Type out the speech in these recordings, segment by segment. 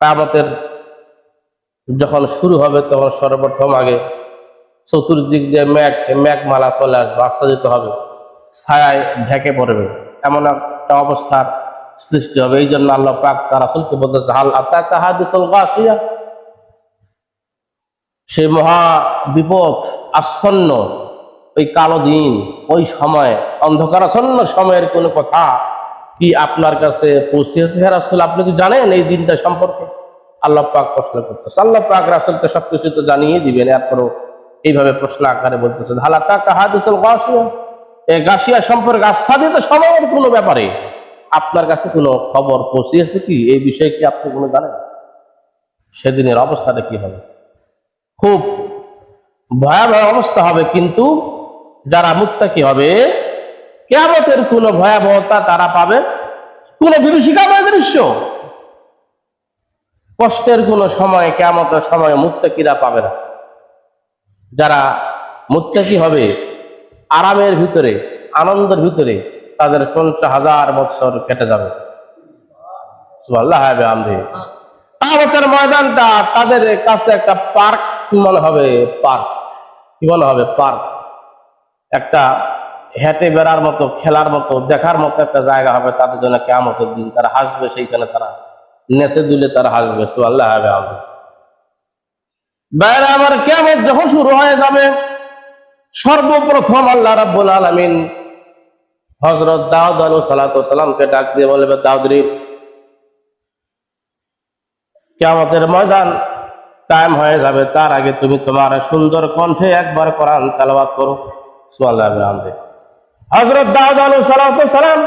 কামতের যখন শুরু হবে, তখন সর্বপ্রথম আগে চতুর্দিক দিয়ে ম্যাঘ, ম্যাঘমালা চলে আসবে, আচ্ছাদিত হবে, ছায়ায় ঢেকে পড়বে। এমন একটা অবস্থার সৃষ্টি হবে। এই জন্য আল্লাহ পাক তার রাসুলকে বলতেছে, হাল আতাকা হাদিসুল গাসিয়া? সে মহা বিপদ, আসন্ন, ওই কালো দিন, ওই সময়, অন্ধকারাচ্ছন্ন সময়ের কোনো কথা কি আপনার কাছে পৌঁছিয়েছে হ্যাঁ রাসুল, আপনি কি জানেন এই দিনটা সম্পর্কে। আল্লাহ পাক প্রশ্ন করতেছে। আল্লাহ পাক রাসুলকে সবকিছু তো জানিয়ে দিবেন। এরপরও এইভাবে প্রশ্ন আকারে বলতেছে ধালা তাকা হাদিসুল গাসিয়া এই গাছিয়া সম্পর্কে আচ্ছাদিত সময়ের কোনো ব্যাপারে আপনার কাছে কোনো খবর পৌঁছিয়েছে কি? এই বিষয়ে কি আপনি কোনো জানেন? সেদিনের অবস্থাটা কি হবে? খুব ভয়াবহ অবস্থা হবে কিন্তু যারা মুত্তাকি হবে কেয়ামতের কোনো ভয়াবহতা তারা পাবে? কোনো বিভীষিকাময় দৃশ্য? কষ্টের কোনো সময়, কেয়ামতের সময় মুত্তাকিরা পাবে না। যারা মুত্তাকি হবে, আরামের ভিতরে, আনন্দের ভিতরে, তাদের পঞ্চাশ হাজার বছর কেটে যাবে। সুবহানাল্লাহ ময়দানটা তাদের কাছে একটা পার্ক মনে হবে? পার্ক। কি মনে হবে? পার্ক। একটা হেঁটে বেড়ার মতো, খেলার মতো, দেখার মতো একটা জায়গা হবে তাদের জন্য কেমতের দিন। তারা হাসবে, সেইখানে তারা নেচে দুলে তারা হাসবে। সুআল্লাহ হবে আমাদের বাইরে আমার কেমন যখন শুরু হয়ে যাবে, সর্বপ্রথম আল্লাহ রাব্বুল আলামিন হজরত দাউদ আলু সালাতামকে ডাক দিয়ে বলবে দাউদরি কেমতের ময়দান টাইম হয়ে যাবে। তার আগে তুমি তোমার সুন্দর কণ্ঠে একবার কোরআন তেলাওয়াত করো। সুআল্লাহ হজরত দাউদ আলু সালাম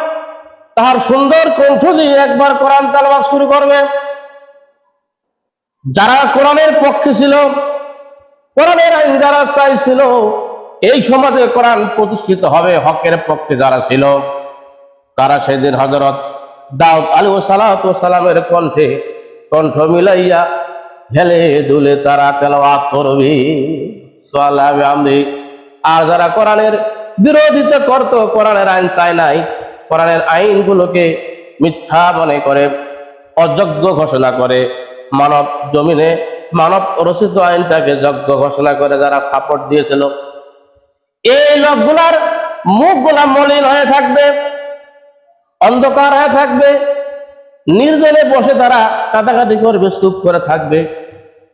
তাহার সুন্দর কণ্ঠ দিয়ে একবার কোরআন তেলাওয়াত শুরু করবে। যারা কোরআনের পক্ষে ছিল, কোরআনের আইন যারা চাইছিল এই সমাজে কোরআন প্রতিষ্ঠিত হবে হকের পক্ষে যারা ছিল। তারা সেদিন হজরত দাউদ আলু সালামের কণ্ঠে কণ্ঠ মিলাইয়া হেলে দুলে তারা তেলাওয়াত করবি। আমদি আর যারা কোরআনের বিরোধিতা করত কোরআনের আইন চায় নাই। কোরআনের আইনগুলোকে মিথ্যা মনে করে অযোগ্য ঘোষণা করে। মানব জমিনে মানব রচিত আইনটাকে যজ্ঞ ঘোষণা করে যারা সাপোর্ট দিয়েছিল। এই লোকগুলার মুখগুলা মলিন হয়ে থাকবে, অন্ধকার হয়ে থাকবে, নির্জনে বসে তারা কাটাকাটি করবে, চুপ করে থাকবে।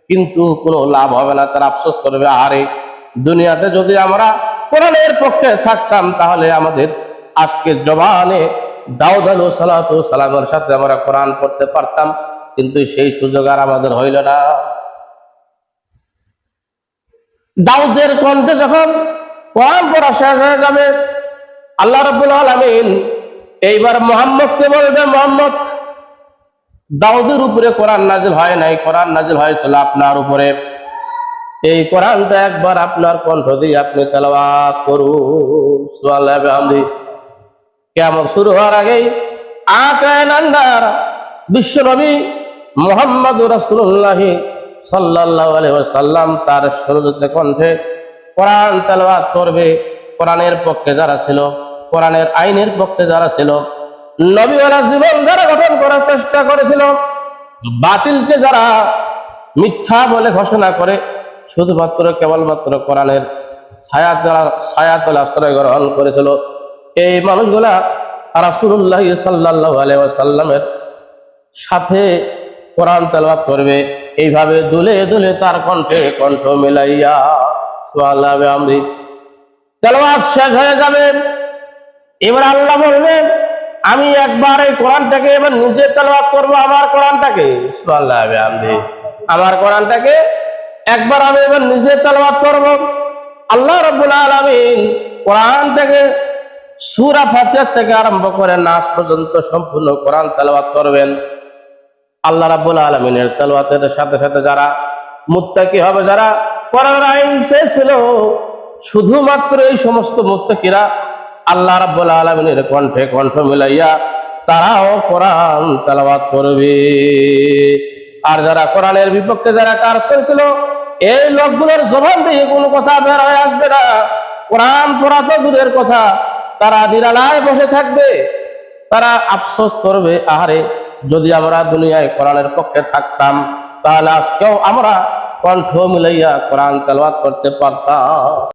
কিন্তু কোনো লাভ হবে না, তারা আফসোস করবে, আরে দুনিয়াতে যদি আমরা কোরআনের পক্ষে থাকতাম তাহলে আমাদের আজকের জবানে দাউদ আলু সালাত সালামের সাথে আমরা কোরআন পড়তে পারতাম, কিন্তু সেই সুযোগ আর আমাদের হইল না। দাউদের কণ্ঠে যখন কোরআন পড়া শেষ হয়ে যাবে, আল্লাহ রবুল আলমিন এইবার মোহাম্মদকে বলবে, মোহাম্মদ, দাউদের উপরে কোরআন নাজিল হয় নাই, কোরআন নাজিল হয়েছিল আপনার উপরে। এই কোরআনটা একবার আপনার কণ্ঠ দিয়ে আপনি তেলাওয়াত করুন। সুআল্লাহামদি কেমন শুরু হওয়ার আগেই আকায় নান্দার বিশ্বনবী মোহাম্মদ আলাইহি ওয়াসাল্লাম তার সুরজতে কণ্ঠে কোরআন তেলাওয়াত করবে। কোরআনের পক্ষে যারা ছিল, কোরআনের আইনের পক্ষে যারা ছিল নবীরা জীবন যারা গঠন করার চেষ্টা করেছিল, বাতিলকে যারা মিথ্যা বলে ঘোষণা করে শুধুমাত্র কেবলমাত্র কোরআনের ছায়া ছায়াতলে আশ্রয় গ্রহণ করেছিল। এই মানুষগুলা রাসূলুল্লাহ সাল্লাল্লাহু আলাইহি ওয়াসাল্লামের সাথে কোরআন তেলাওয়াত করবে। এইভাবে দুলে দুলে তার কণ্ঠে কণ্ঠ মিলাইয়া আমরি তেলাওয়াত শেষ হয়ে যাবে। এবার আল্লাহ বলবেন আমি একবার এই কোরআনটাকে এবার নিজে তেলাওয়াত করব, আমার কোরআনটাকে। সুবহানাল্লাহ আমরি আমার কোরআনটাকে একবার আমি এবার নিজে তেলাওয়াত করব। আল্লাহ রাব্বুল আলামিন কোরআন থেকে সূরা ফাতিহা থেকে আরম্ভ করে নাস পর্যন্ত সম্পূর্ণ কোরআন তেলাওয়াত করবেন। আল্লাহ রাব্বুল আলামিনের তেলাওয়াতের সাথে সাথে যারা মুত্তাকি হবে, যারা কোরআনের আইন ছিল শুধুমাত্র এই সমস্ত মুত্তাকিরা আল্লাহ রাব্বুল আলামিনের কণ্ঠে কণ্ঠ মিলাইয়া তারাও কোরআন তেলাওয়াত করবে। আর যারা কোরআনের বিপক্ষে যারা কাজ করেছিল, এই লোকগুলোর জবান দিয়ে কোনো কথা বের হয়ে আসবে না। কোরআন পড়া তো দূরের কথা। তারা নিরালায় বসে থাকবে। তারা আফসোস করবে, আহারে, যদি আমরা দুনিয়ায় কোরআনের পক্ষে থাকতাম, তাহলে আজকেও আমরা কণ্ঠ মিলাইয়া কোরআন তেলাওয়াত করতে পারতাম।